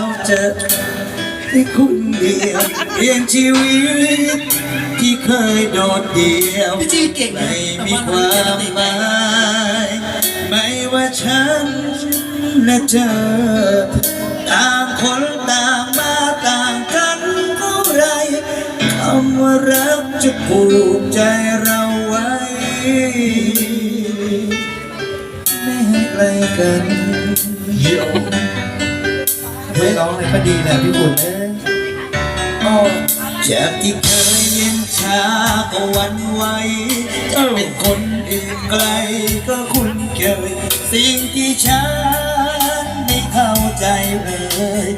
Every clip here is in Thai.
เราจะที่คุณเดียวเปลี่ยนชีวิต ที่เคยโดดเดี่ยวพี่จีเก่งนะไม่มีความหมายไม่ว่าฉันและเธอต่างคนต่างมาต่างกันเท่าไรคำว่ารักจะผูกใจเราไว้ ไม่ให้ไกลกันไม่ ร้องเลยก็ดีแหละพี่บุญเอ้ยจากที่เคยเย็นชาก็หวันไหวจะเป็นคนอื่นไกลก็คุ้นเคย สิ่งที่ฉันไม่เข้าใจเลย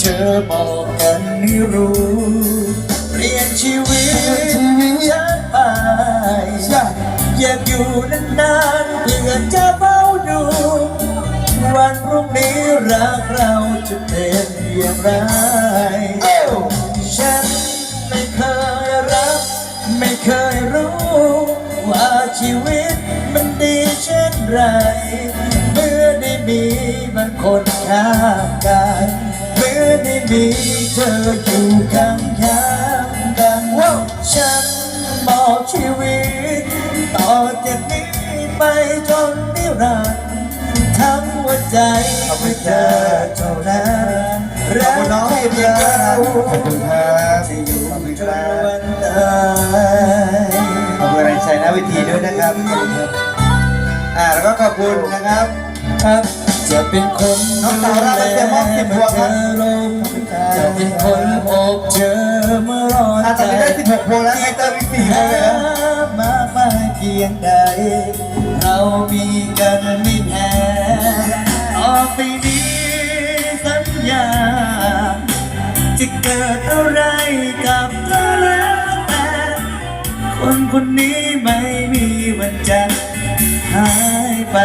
เธอบอกกันให้รู้ เปลี่ยนชีวิตฉันไปอยากอยู่นานๆเพื่อจะเฝ้าดู วันพรุ่งนี้รักเราจะเป็นอย่างไร ฉันไม่เคยรัก ไม่เคยรู้ ว่าชีวิตมันดีเช่นไร เมื่อได้มีบางคนข้างกาย เมื่อได้มีเธออยู่ข้างข้างๆกันว่าฉันมอบชีวิต ต่อจากนี้ไปจนนิรันดร์ ทั้งหัวใจเพื่อเธอเท่านั้นขอบคุณน้องเอเบียด้วยครับขอบคุณครับจะอยู่ขอบคุณจคนรับวันตายขอบคุณแรงใจหน้าเวทีด้วยนะครับขอบคุณครับอ่าแล้วก็ขอบคุณนะครับครับจะเป็นคนน้องสาวเราเป็นเสียมอบสิบพวงครับเธอลงจะเป็นคนโอบเธอเมื่อร้อนอาจจะไม่ได้16พวงแล้วไงเติมอีก4พวงเลยนะมากมายเพียงใดเรามีกันไม่แพ้ต่อ ไปนี้สัญญา จะเกิดอะไรกับเธอแล้วแต่ คนคนนี้ไม่มีวันจะหายไป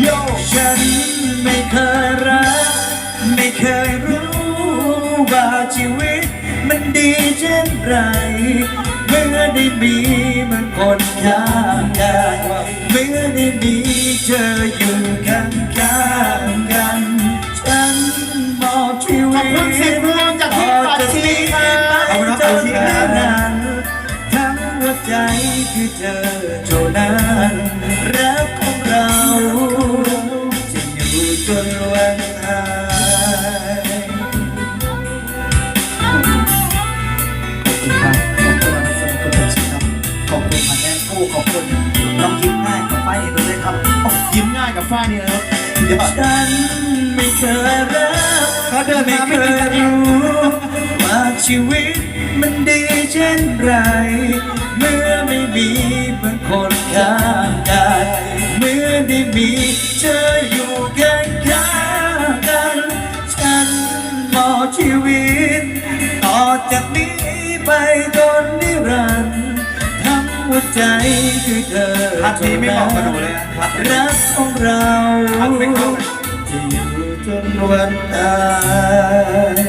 โยฉันไม่เคยรัก ไม่เคยรู้ว่าชีวิต มันดีเช่นไรเมื่อได้มีมันคนข้างกายเมื่อได้มีเธออยู่ข้างข้าง ขอบคุณสิบพวงจากพี่ปาชีครับขอบคุณครับปาชีครับทั้งหัวใจคือเธอเท่านั้นรักของเราจะอยู่จนวันตายขอบคุณมาแน่คู่ขอบคุณน้องยิ้มง่ายกับฝ้ายเองด้วยครับยิ้มง่ายกับฝ้ายนี่นะครับเดี๋ยวฉันไม่เคยรัก เขาเดินไม่มาเคไม่ยเคยรู้ว่าชีวิตมันดีเช่นไร เมื่อไม่มีบางคนข้างกายเมื่อได้มีเธออยู่ข้างข้างๆกัน ฉันมอบชีวิต ต่อจากนี้ไปจนนิรันดร์ทั้งหัวใจคือเธอพัดนี้ไม่เหมาะกับหนูเลยนะพัดนี้รักของเรา นวันตาย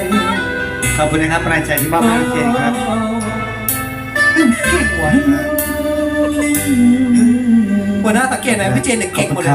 ขอบคุณนะครับแรงใจที่มอบให้น้องเคนครับเก่งว่ะหัวหน้าสังเกตไหมพี่เจนเนี่ยเก่งหมดเลย